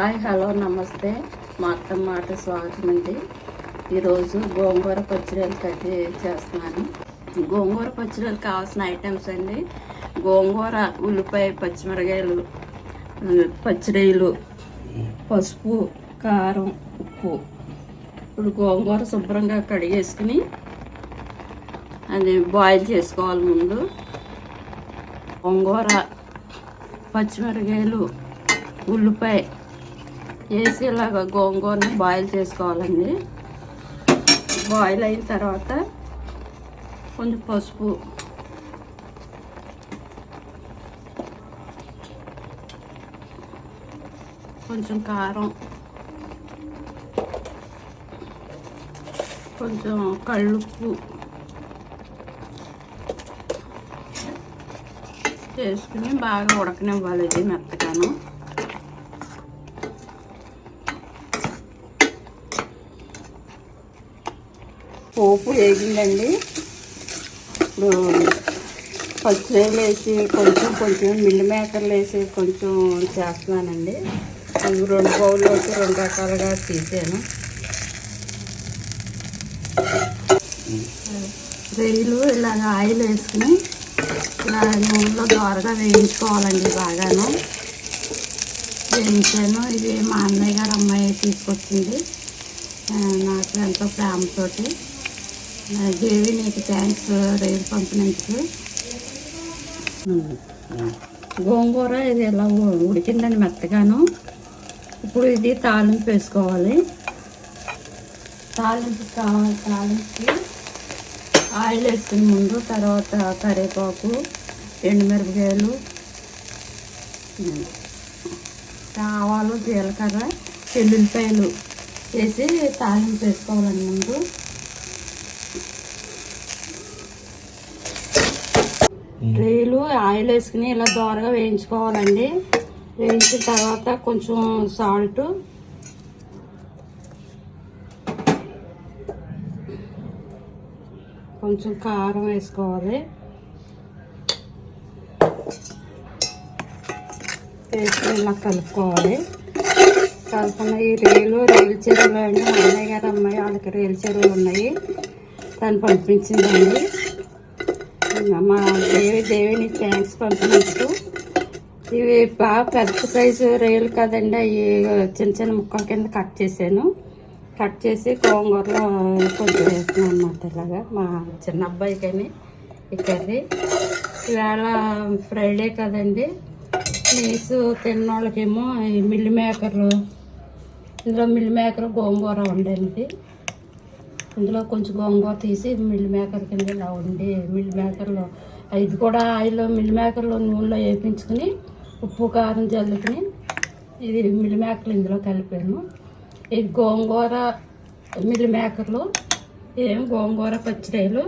Hi hello నమస్తే. మా అత్తమ్మ మాట స్వాగతం అండి. ఈరోజు గోంగూర పచ్చడిలు కట్టి చేస్తున్నాను. గోంగూర పచ్చడికి కావాల్సిన ఐటమ్స్ అండి. గోంగూర ఉల్లిపాయ పచ్చిమిరకాయలు పచ్చడిలు పసుపు కారం ఉప్పు. ఇప్పుడు గోంగూర శుభ్రంగా కడిగేసుకుని అది బాయిల్ చేసుకోవాలి ముందు. గోంగూర పచ్చిమిరకాయలు ఉల్లిపాయ వేసి ఇలాగ గోంగూరని బాయిల్ చేసుకోవాలండి. బాయిల్ అయిన తర్వాత కొంచెం పసుపు. కొంచెం కారం. కొంచెం కళ్ళుప్పు చేసుకుని బాగా ఉడకనివ్వాలి ఇది మెత్తగాను. పోపు వేగిందండి. ఇప్పుడు పచ్చిరేలు వేసి కొంచెం కొంచెం మిల్లి మేకర్లు వేసి కొంచెం చేస్తున్నానండి. అవి రెండు బౌల్లోకి రెండు రకాలుగా తీసాను. రొయ్యలు ఇలాగ ఆయిల్ వేసుకుని ఇలా నూనెలో దోరగా వేయించుకోవాలండి బాగాను. వేయించాను. ఇది మా అన్నయ్య గారు అమ్మాయి తీసుకొచ్చింది. నాకు ఎంతో ప్రేమతోటి. దేవి నీకు థ్యాంక్స్ రైలు పంపినందుకు. గోంగూర ఇది ఎలా ఉడికిందండి మెత్తగాను. ఇప్పుడు ఇది తాలింపు వేసుకోవాలి. తాలింపు కావాలి తాలింపు ఆయిల్ వేసుకుని ముందు తర్వాత కరివేపాకు ఎండుమిరపకాయలు ఆవాలు జీలకర్ర వెల్లుల్లిపాయలు వేసి తాలింపు వేసుకోవాలండి ముందు రేలు ఆయిల్ వేసుకుని ఇలా దోరగా వేయించుకోవాలండి. వేయించిన తర్వాత కొంచెం సాల్ట్ కొంచెం కారం వేసుకోవాలి. వేసుకుని ఇలా కలుపుకోవాలి. కలుపుకున్న ఈ రేలు రేలు చెరువులు అండి. మా అన్నయ్య గారు అమ్మాయి వాళ్ళకి రేలు చెరువులు ఉన్నాయి. తను పంపించిందండి. మా దేవి దేవిని థ్యాంక్స్ పంపినట్టు. ఇవి బాగా పెద్ద సైజు రేలు కదండి అవి చిన్న చిన్న ముక్కల కింద కట్ చేశాను. కట్ చేసి గోంగూరలో కొంచెం వేస్తున్నాను అన్నమాట ఇలాగా మా చిన్న అబ్బాయికని ఈ కర్రీ. ఇవాళ ఫ్రైడే కదండి. నీసు తిన్న వాళ్ళకేమో ఈ మిల్లి మేకర్లు ఇందులో మిల్లి మేకర్ గోంగూర ఉండండి ఇందులో కొంచెం గోంగూర తీసి మిల్ మేకర్ కింద ఇలా ఉండి మిల్ మేకర్లో ఇది కూడా ఆయిల్ మిల్ మేకర్లో నూనెలో వేయించుకుని ఉప్పు కారం చల్లుకుని ఇది మిల్ మేకర్లు ఇందులో కలిపాను ఇది గోంగూర మిల్ మేకర్లు ఏం గోంగూర పచ్చిరాయలు